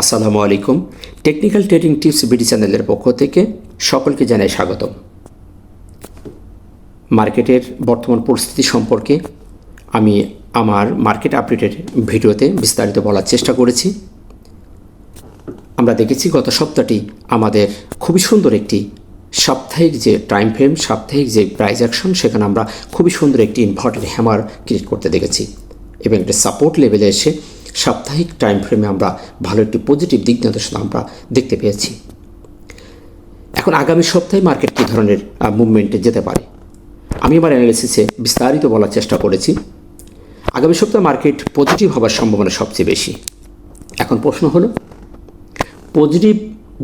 আসসালামু আলাইকুম। Technical trading tips BD চ্যানেলের পক্ষ থেকে সকলকে জানাই স্বাগতম। মার্কেটের বর্তমান পরিস্থিতি সম্পর্কে আমি আমার মার্কেট আপডেটের ভিডিওতে বিস্তারিত বলার চেষ্টা করেছি। আমরা দেখেছি গত সপ্তাহটি আমাদের খুবই সুন্দর একটি সাপ্তাহিক যে টাইম ফ্রেম সাপ্তাহিক যে প্রাইজ অ্যাকশন সেখানে আমরা খুবই সুন্দর একটি ইনভার্টেড হ্যামার ক্রিয়েট করতে দেখেছি। এবং একটা সাপোর্ট লেভেলে এসে সাপ্তাহিক টাইম ফ্রেমে আমরা ভালো একটি পজিটিভ দিক নির্দেশনা আমরা দেখতে পেয়েছি। এখন আগামী সপ্তাহে মার্কেট কী ধরনের মুভমেন্টে যেতে পারে? আমি আমার অ্যানালিসিসে বিস্তারিত বলার চেষ্টা করেছি। আগামী সপ্তাহে মার্কেট পজিটিভ হওয়ার সম্ভাবনা সবচেয়ে বেশি। এখন প্রশ্ন হলো পজিটিভ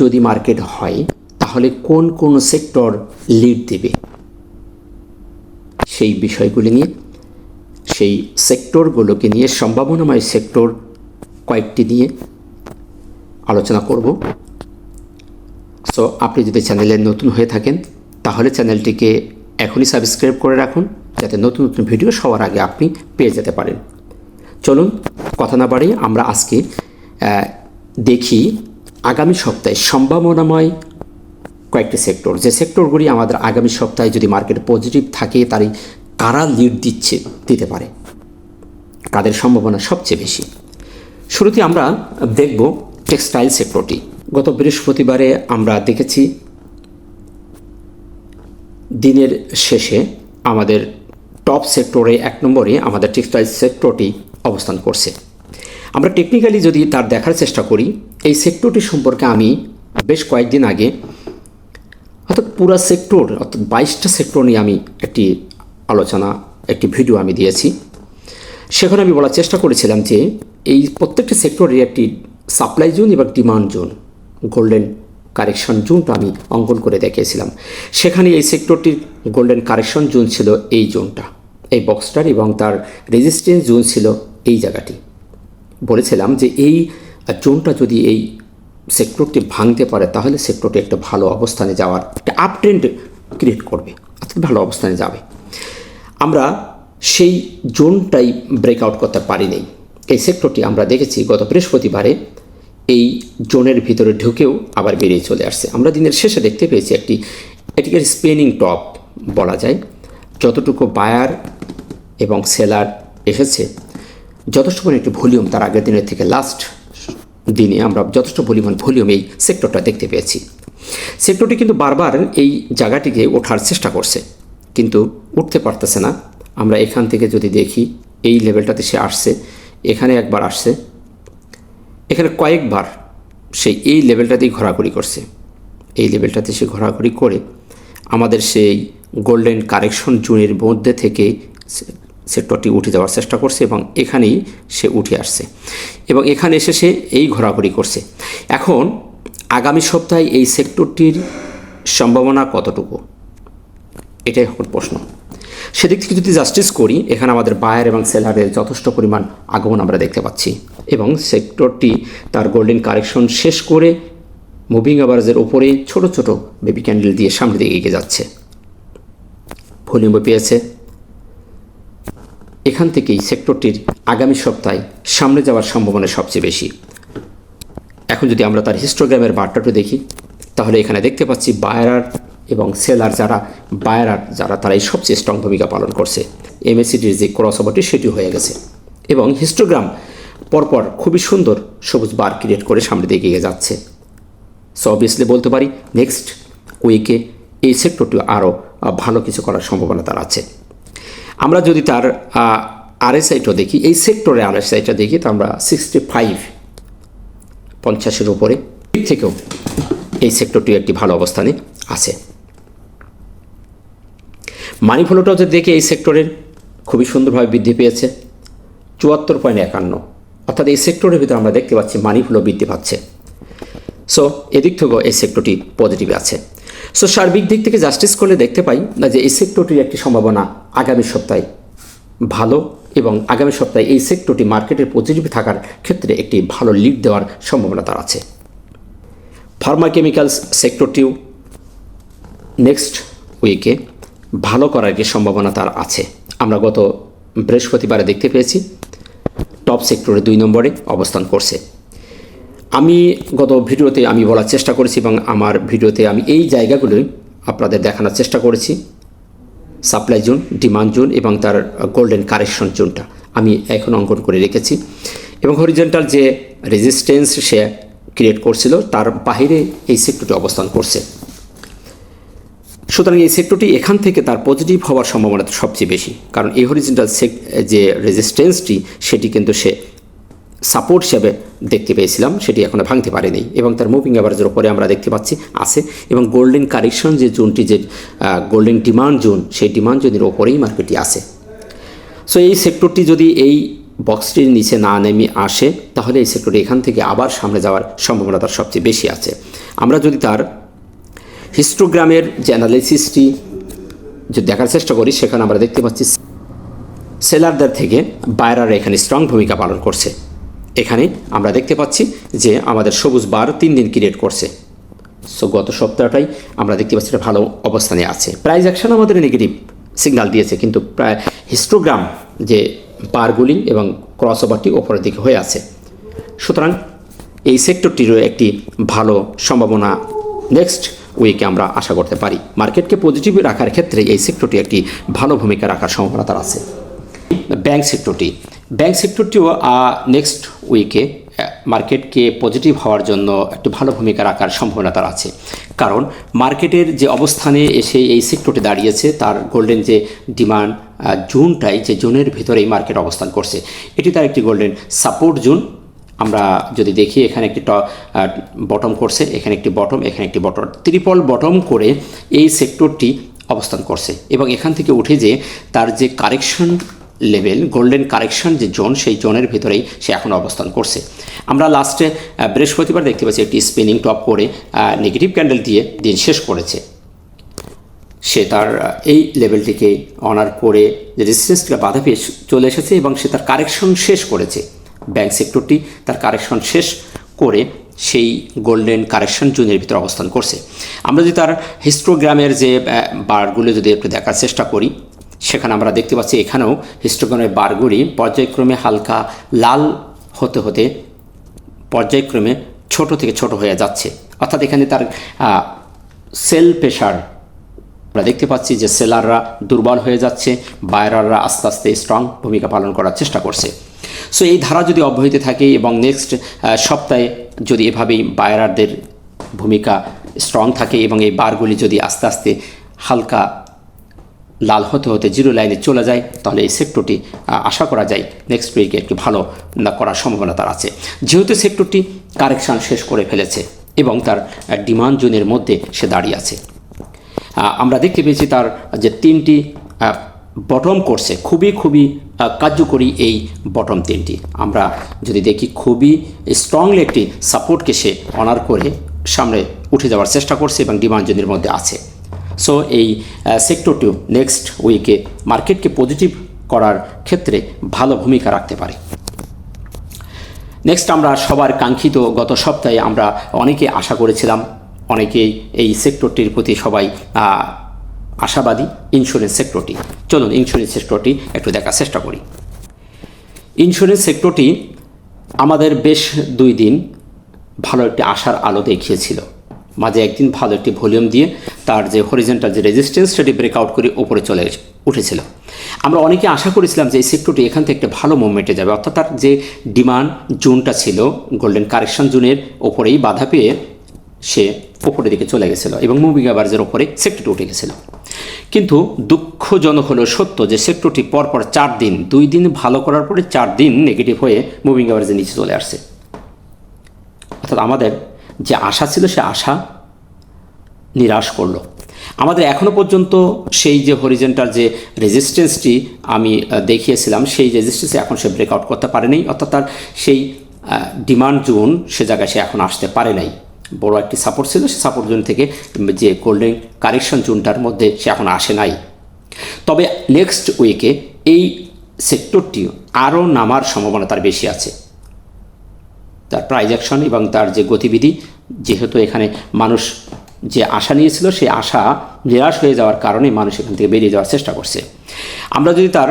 যদি মার্কেট হয়, তাহলে কোন কোন সেক্টর লিড দেবে? সেই বিষয়গুলি নিয়ে, সেই সেক্টরগুলোকে নিয়ে সম্ভাবনাময় সেক্টর কয়েকটি নিয়ে আলোচনা করব। সো আপনি যদি চ্যানেলে নতুন হয়ে থাকেন, তাহলে চ্যানেলটিকে এখনই সাবস্ক্রাইব করে রাখুন, যাতে নতুন নতুন ভিডিও সবার আগে আপনি পেয়ে যেতে পারেন। চলুন, কথা না বাড়িয়ে আমরা আজকে দেখি আগামী সপ্তাহে সম্ভাবনাময় কয়েকটি সেক্টর। যে সেক্টরগুলি আমাদের আগামী সপ্তাহে যদি মার্কেট পজিটিভ থাকে, তারই কারা লিড দিচ্ছে, দিতে পারে? কাদের সম্ভাবনা সবচেয়ে বেশি? শুরুতে আমরা দেখব টেক্সটাইল সেক্টরটি গত বৃহস্পতিবারে আমরা দেখেছি দিনের শেষে আমাদের টপ সেক্টরে এক নম্বরে আমাদের টেক্সটাইল সেক্টরটি অবস্থান করছে। আমরা টেকনিক্যালি যদি তার দেখার চেষ্টা করি, এই সেক্টরটি সম্পর্কে আমি বেশ কয়েকদিন আগে অর্থাৎ পুরা সেক্টর অর্থাৎ বাইশটা সেক্টর নিয়ে আমি একটি আলোচনা, একটি ভিডিও আমি দিয়েছি। সেখানে আমি বলার চেষ্টা করেছিলাম যে এই প্রত্যেকটি সেক্টরের একটি সাপ্লাই জোন এবং ডিমান্ড জোন গোল্ডেন কারেকশন জোনটা আমি অঙ্কন করে দেখিয়েছিলাম। সেখানে এই সেক্টরটির গোল্ডেন কারেকশন জোন ছিল এই জোনটা এই বক্সটার এবং তার রেজিস্ট্যান্স জোন ছিল এই জায়গাটি। বলেছিলাম যে এই জোনটা যদি এই সেক্টরটি ভাঙতে পারে, তাহলে সেক্টরটি একটা ভালো অবস্থানে যাওয়ার, একটা আপ ট্রেন্ড ক্রিয়েট করবে অর্থাৎ ভালো অবস্থানে যাবে। আমরা সেই জোনটাই ব্রেকআউট করতে পারিনি। এই সেক্টরটি আমরা দেখেছি গত বৃহস্পতিবারে এই জোনের ভিতরে ঢুকেও আবার বেরিয়ে চলে আসছে। আমরা দিনের শেষে দেখতে পেয়েছি একটি, এটিকে স্পেনিং টপ বলা যায়। যতটুকু বায়ার এবং সেলার এসেছে, যথেষ্ট পরিমাণ একটি ভলিউম তার আগের দিনের থেকে লাস্ট দিনে আমরা যথেষ্ট পরিমাণ ভলিউম এই সেক্টরটা দেখতে পেয়েছি। সেক্টরটি কিন্তু বারবার এই জায়গাটিকে ওঠার চেষ্টা করছে, কিন্তু উঠতে পারতেছে না। আমরা এখান থেকে যদি দেখি, এই লেভেলটাতে সে আসছে, এখানে একবার আসছে, এখানে কয়েকবার সে এই লেভেলটাতেই ঘোরাঘুরি করছে। এই লেভেলটাতে সে ঘোরাঘুরি করে আমাদের সেই গোল্ডেন কারেকশন জুনের মধ্যে থেকে সেক্টরটি উঠে যাওয়ার চেষ্টা করছে এবং এখানেই সে উঠে আসছে। এবং এখানে এসে সে এই ঘোরাঘুরি করছে। এখন আগামী সপ্তাহে এই সেক্টরটির সম্ভাবনা কতটুকু? এটাই এখন প্রশ্ন। সেদিক থেকে যদি জাস্টিস করি, এখানে আমাদের বায়ার এবং সেলারের যথেষ্ট পরিমাণ আগমন আমরা দেখতে পাচ্ছি। এবং সেক্টরটি তার গোল্ডেন কারেকশন শেষ করে মুভিং অ্যাভারেজের ওপরে ছোট ছোট বেবি ক্যান্ডেল দিয়ে সামনে দিকে এগিয়ে যাচ্ছে। ভলিউমও পেয়েছে। এখান থেকেই সেক্টরটির আগামী সপ্তাহে সামনে যাওয়ার সম্ভাবনা সবচেয়ে বেশি। এখন যদি আমরা তার হিস্টোগ্রামের বার্তাটা দেখি, তাহলে এখানে দেখতে পাচ্ছি বায়ারার এবং সেলার যারা, বায়ারার যারা, তারাই সবচেয়ে স্ট্রং ভূমিকা পালন করছে। এমএসিডির যে ক্রস ওভারটি সেটি হয়ে গেছে। এবং হিস্টোগ্রাম পরপর খুবই সুন্দর সবুজ বার ক্রিয়েট করে সামনে দিকে এগিয়ে যাচ্ছে। সো অবভিয়াসলি বলতে পারি নেক্সট উইকে এই সেক্টরটি আরও ভালো কিছু করার সম্ভাবনা তার আছে। আমরা যদি তার আরএসআইটা দেখি, এই সেক্টরে আরএসআইটা দেখি, তো আমরা সিক্সটি ফাইভ পঞ্চাশের উপরে থেকেও এই সেক্টরটি একটি ভালো অবস্থানে আছে। মানি ফ্লোটাও যদি দেখি এই সেক্টরের খুবই সুন্দরভাবে বৃদ্ধি পেয়েছে। চুয়াত্তর পয়েন্ট একান্ন। অর্থাৎ এই সেক্টরের ভিতরে আমরা দেখতে পাচ্ছি মানি ফ্লো বৃদ্ধি পাচ্ছে। সো এদিক থেকেও এই সেক্টরটি পজিটিভ আছে। সো সার্বিক দিক থেকে জাস্টিস করলে দেখতে পাই না যে এই সেক্টরটির একটি সম্ভাবনা আগামী সপ্তাহে ভালো এবং আগামী সপ্তাহে এই সেক্টরটি মার্কেটের পজিটিভ থাকার ক্ষেত্রে একটি ভালো লিড দেওয়ার সম্ভাবনা তার আছে। ফার্মা কেমিক্যালস সেক্টরটিও নেক্সট উইকে ভালো করার একটি সম্ভাবনা তার আছে। আমরা গত বৃহস্পতিবারে দেখতে পেয়েছি টপ সেক্টরে দুই নম্বরে অবস্থান করছে। আমি গত ভিডিওতে আমি বলার চেষ্টা করেছি এবং আমার ভিডিওতে আমি এই জায়গাগুলোই আপনাদের দেখানোর চেষ্টা করেছি। সাপ্লাই জোন ডিমান্ড জোন এবং তার গোল্ডেন কারেকশন জোনটা আমি এখন অঙ্কন করে রেখেছি এবং হরিজেন্টাল যে রেজিস্ট্যান্স সে ক্রিয়েট করছিল, তার বাইরে এই সেক্টরটি অবস্থান করছে। সুতরাং এই সেক্টরটি এখান থেকে তার পজিটিভ হওয়ার সম্ভাবনা সবচেয়ে বেশি। কারণ এই হরিজেন্টাল যে রেজিস্ট্যান্সটি সেটি কিন্তু সে সাপোর্ট হিসাবে দেখতে পেয়েছিলাম, সেটি এখনও ভাঙতে পারেনি এবং তার মুভিং অ্যাভারেজের উপরে আমরা দেখতে পাচ্ছি, আছে এবং গোল্ডেন কারেকশন যে জোনটি যে গোল্ডেন ডিমান্ড জোন, সেই ডিমান্ড জোনের ওপরেই মার্কেটটি আছে। সো এই সেক্টরটি যদি এই বক্সটির নিচে না নেমে আসে, তাহলে এই সেক্টরটি এখান থেকে আবার সামনে যাওয়ার সম্ভাবনা তার সবচেয়ে বেশি আছে। আমরা যদি তার হিস্টোগ্রামের যে অ্যানালিসিসটি যদি দেখার চেষ্টা করি, সেখানে আমরা দেখতে পাচ্ছি সেলারদের থেকে বায়রার এখানে স্ট্রং ভূমিকা পালন করছে। এখানে আমরা দেখতে পাচ্ছি যে আমাদের সবুজ বার তিন দিন ক্রিয়েট করছে। সো গত সপ্তাহটাই আমরা দেখতে পাচ্ছি এটা ভালো অবস্থানে আছে। প্রাইজ অ্যাকশন আমাদের নেগেটিভ সিগনাল দিয়েছে, কিন্তু প্রায় হিস্টোগ্রাম যে বারগুলি এবং ক্রস ওভারটি ওপরের দিকে হয়ে আছে। সুতরাং এই সেক্টরটিরও একটি ভালো সম্ভাবনা। নেক্সট উইকে আমরা আশা করতে পারি। মার্কেটকে পজিটিভ রাখার ক্ষেত্রে এই সেক্টরটি একটি ভালো ভূমিকা রাখার সম্ভাবনা তার আছে। ব্যাংক সেক্টরটি ব্যাংক সেক্টরটিও নেক্সট উইকে মার্কেটকে পজিটিভ হওয়ার জন্য একটি ভালো ভূমিকা রাখার সম্ভাবনা তার আছে। কারণ মার্কেটের যে অবস্থানে এসে এই সেক্টরটি দাঁড়িয়েছে, তার গোল্ডেন যে ডিমান্ড জোনটাই, যে জোনের ভিতরেই মার্কেট অবস্থান করছে, এটি তার একটি গোল্ডেন সাপোর্ট জোন। আমরা যদি দেখি এখানে একটি বটম করছে, এখানে একটি বটম এখানে একটি বটম ত্রিপল বটম করে এই সেক্টরটি অবস্থান করছে এবং এখান থেকে উঠে যে তার যে কারেকশন লেভেল গোল্ডেন কারেকশন যে জোন সেই জোনের ভিতরেই সে এখন অবস্থান করছে। আমরা লাস্টে বৃহস্পতিবার দেখতে পাচ্ছি একটি স্পিনিং টপ করে নেগেটিভ ক্যান্ডেল দিয়ে দিন শেষ করেছে। সে তার এই লেভেলটিকে অনার করে যে বাধা পেয়ে চলে এসেছে এবং সে তার কারেকশন শেষ করেছে। ব্যাংক সেক্টরটি তার কারেকশন শেষ করে সেই গোল্ডেন কারেকশন জোনের ভিতরে অবস্থান করছে। আমরা যদি তার হিস্টোগ্রামের যে বারগুলো যদি একটু দেখার চেষ্টা করি, সেখানে আমরা দেখতে পাচ্ছি এখানেও হিস্টোগ্রামের বারগুলি পর্যায়ক্রমে হালকা লাল হতে হতে পর্যায়ক্রমে ছোট থেকে ছোট হয়ে যাচ্ছে। অর্থাৎ এখানে তার সেল প্রেশার আমরা দেখতে পাচ্ছি যে সেলাররা দুর্বল হয়ে যাচ্ছে বায়াররা আস্তে আস্তে স্ট্রং ভূমিকা পালন করার চেষ্টা করছে। সো এই ধারা যদি অব্যাহত থাকে এবং নেক্সট সপ্তাহে যদি এভাবেই বায়ারদের ভূমিকা স্ট্রং থাকে এবং এই বারগুলি যদি আস্তে আস্তে হালকা লাল হতে হতে জিরো লাইনে চলে যায়, তাহলে এই সেক্টরটি আশা করা যায় নেক্সট উইকে একটি ভালো করার সম্ভাবনা তার আছে। যেহেতু সেক্টরটি কারেকশান শেষ করে ফেলেছে এবং তার ডিমান্ড জোনের মধ্যে সে দাঁড়িয়ে আছে। আমরা দেখতে পেয়েছি তার যে তিনটি বটম করছে খুবই খুবই কার্যকরী এই বটম তিনটি। আমরা যদি দেখি খুবই স্ট্রংলি একটি সাপোর্টকে সে অনার করে সামনে উঠে যাওয়ার চেষ্টা করছে এবং ডিমান্ড জোনের মধ্যে আছে। সো এই সেক্টরটিও নেক্সট উইকে মার্কেটকে পজিটিভ করার ক্ষেত্রে ভালো ভূমিকা রাখতে পারে। নেক্সট আমরা সবার কাঙ্ক্ষিত গত সপ্তাহে আমরা অনেকে আশা করেছিলাম অনেকেই এই সেক্টরটির প্রতি সবাই আশাবাদী ইন্স্যুরেন্স সেক্টরটি চলুন ইন্স্যুরেন্স সেক্টরটি একটু দেখার চেষ্টা করি। ইন্স্যুরেন্স সেক্টরটি আমাদের বেশ দুই দিন ভালো একটি আশার আলো দেখিয়েছিল। মাঝে একদিন ভালো একটি ভলিউম দিয়ে তার যে হরিজেন্টাল যে রেজিস্ট্যান্স সেটি ব্রেকআউট করে উপরে চলে উঠেছিল। আমরা অনেকে আশা করেছিলাম যে এই সেক্টরটি এখান থেকে একটা ভালো মুভমেন্টে যাবে। অর্থাৎ তার যে ডিমান্ড জোনটা ছিল গোল্ডেন কারেকশন জোনের ওপরেই বাধা পেয়ে সে ওপরের দিকে চলে গেছিল এবং মুভিং অ্যাভারেজের ওপরে সেক্টরটি উঠে গেছিল। কিন্তু দুঃখজনক হলো সত্য যে সেক্টরটি পরপর চার দিন, দুই দিন ভালো করার পরে চার দিন নেগেটিভ হয়ে মুভিং অ্যাভারেজের নিচে চলে আসছে। অর্থাৎ আমাদের যে আশা ছিল সে আশা নিরাশ করল। আমাদের এখনও পর্যন্ত সেই যে হরিজেন্টাল যে রেজিস্ট্যান্সটি আমি দেখিয়েছিলাম, সেই রেজিস্ট্যান্সে এখন সে ব্রেকআউট করতে পারেনি। অর্থাৎ তার সেই ডিমান্ড জোন সে জায়গায় সে এখন আসতে পারে নাই। বড় একটি সাপোর্ট ছিল সে সাপোর্ট জোন থেকে যে গোল্ডেন কারেকশন জোনটার মধ্যে সে এখন আসে নাই। তবে নেক্সট উইকে এই সেক্টরটি আরও নামার সম্ভাবনা তার বেশি আছে। তার প্রাইজেকশন এবং তার যে গতিবিধি, যেহেতু এখানে মানুষ যে আশা নিয়েছিল, সেই আশা নিরাশ হয়ে যাওয়ার কারণে মানুষ এখান থেকে বেরিয়ে যাওয়ার চেষ্টা করছে। আমরা যদি তার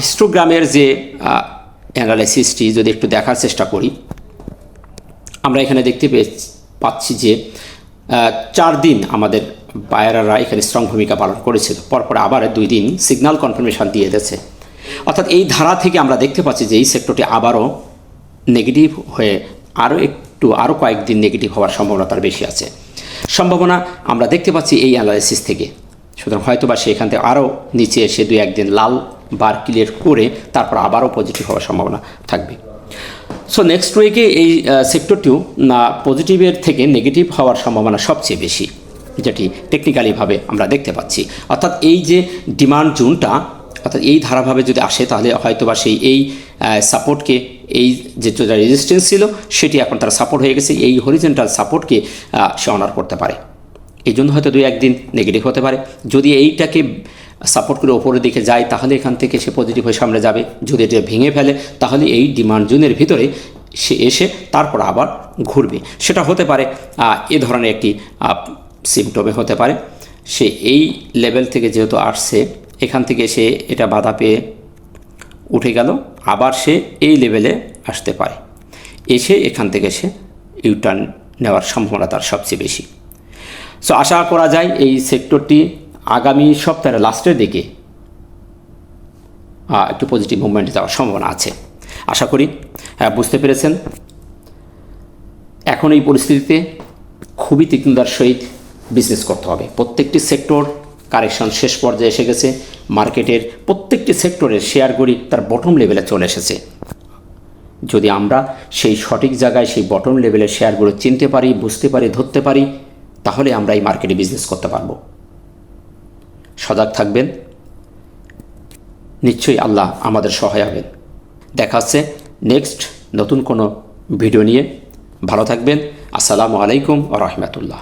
হিস্টোগ্রামের যে অ্যানালাইসিসটি যদি একটু দেখার চেষ্টা করি, আমরা এখানে দেখতে পেয়ে পাচ্ছি যে চার দিন আমাদের বায়ারারা এখানে স্ট্রং ভূমিকা পালন করেছিল। পরপর আবার দুই দিন সিগন্যাল কনফার্মেশন দিয়ে দিয়েছে। অর্থাৎ এই ধারা থেকে আমরা দেখতে পাচ্ছি যে এই সেক্টরটি আবারও নেগেটিভ হয়ে আরও একটু, আরও কয়েকদিন নেগেটিভ হওয়ার সম্ভাবনা তার বেশি আছে। সম্ভাবনা আমরা দেখতে পাচ্ছি এই অ্যানালাইসিস থেকে। সুতরাং হয়তো বা সেখান থেকে আরও নিচে এসে দুই একদিন লাল বার ক্লিয়ার করে তারপর আবারও পজিটিভ হওয়ার সম্ভাবনা থাকবে। সো নেক্সট উইকে এই সেক্টরটিও না পজিটিভের থেকে নেগেটিভ হওয়ার সম্ভাবনা সবচেয়ে বেশি, যেটি টেকনিক্যালিভাবে আমরা দেখতে পাচ্ছি। অর্থাৎ এই যে ডিমান্ড জোনটা, অর্থাৎ এই ধারাভাবে যদি আসে, তাহলে হয়তো বা সেই এই সাপোর্টকে এই যে রেজিস্ট্যান্স ছিল, সেটি এখন তারা সাপোর্ট হয়ে গেছে, এই হরিজেন্টাল সাপোর্টকে সে অনার করতে পারে। এই জন্য হয়তো দুই একদিন নেগেটিভ হতে পারে। যদি এইটাকে সাপোর্ট করে ওপরের দিকে যায়, তাহলে এখান থেকে সে পজিটিভ হয়ে সামনে যাবে। যদি এটা ভেঙে ফেলে, তাহলে এই ডিমান্ড জোনের ভিতরে সে এসে তারপর আবার ঘুরবে। সেটা হতে পারে এ ধরনের একটি সিমটমে হতে পারে। সে এই লেভেল থেকে যেহেতু আসছে, এখান থেকে সে এটা বাধা পেয়ে উঠে গেল, আবার সে এই লেভেলে আসতে পারে। এসে এখান থেকে সে ইউটার্ন নেওয়ার সম্ভাবনা তার সবচেয়ে বেশি। সো আশা করা যায় এই সেক্টরটি আগামী সপ্তাহের লাস্টের দিকে একটু পজিটিভ মুভমেন্টে যাওয়ার সম্ভাবনা আছে। আশা করি আহ, বুঝতে পেরেছেন। এখন এই পরিস্থিতিতে খুবই তীক্ষ্ণতার সহিত বিজনেস করতে হবে। প্রত্যেকটি সেক্টর কারেকশন শেষ পর্যায়ে এসে গেছে। মার্কেটের প্রত্যেকটি সেক্টরের শেয়ারগুলি তার বটম লেভেলে চলে এসেছে। যদি আমরা সেই সঠিক জায়গায় সেই বটম লেভেলের শেয়ারগুলো চিনতে পারি বুঝতে পারি ধরতে পারি তাহলে আমরা এই মার্কেটে বিজনেস করতে পারব। সজাগ থাকবেন। নিশ্চয়ই আল্লাহ আমাদের সহায় হবেন। দেখা হচ্ছে নেক্সট নতুন কোনো ভিডিও নিয়ে। ভালো থাকবেন। আসসালামু আলাইকুম রহমতুল্লাহ।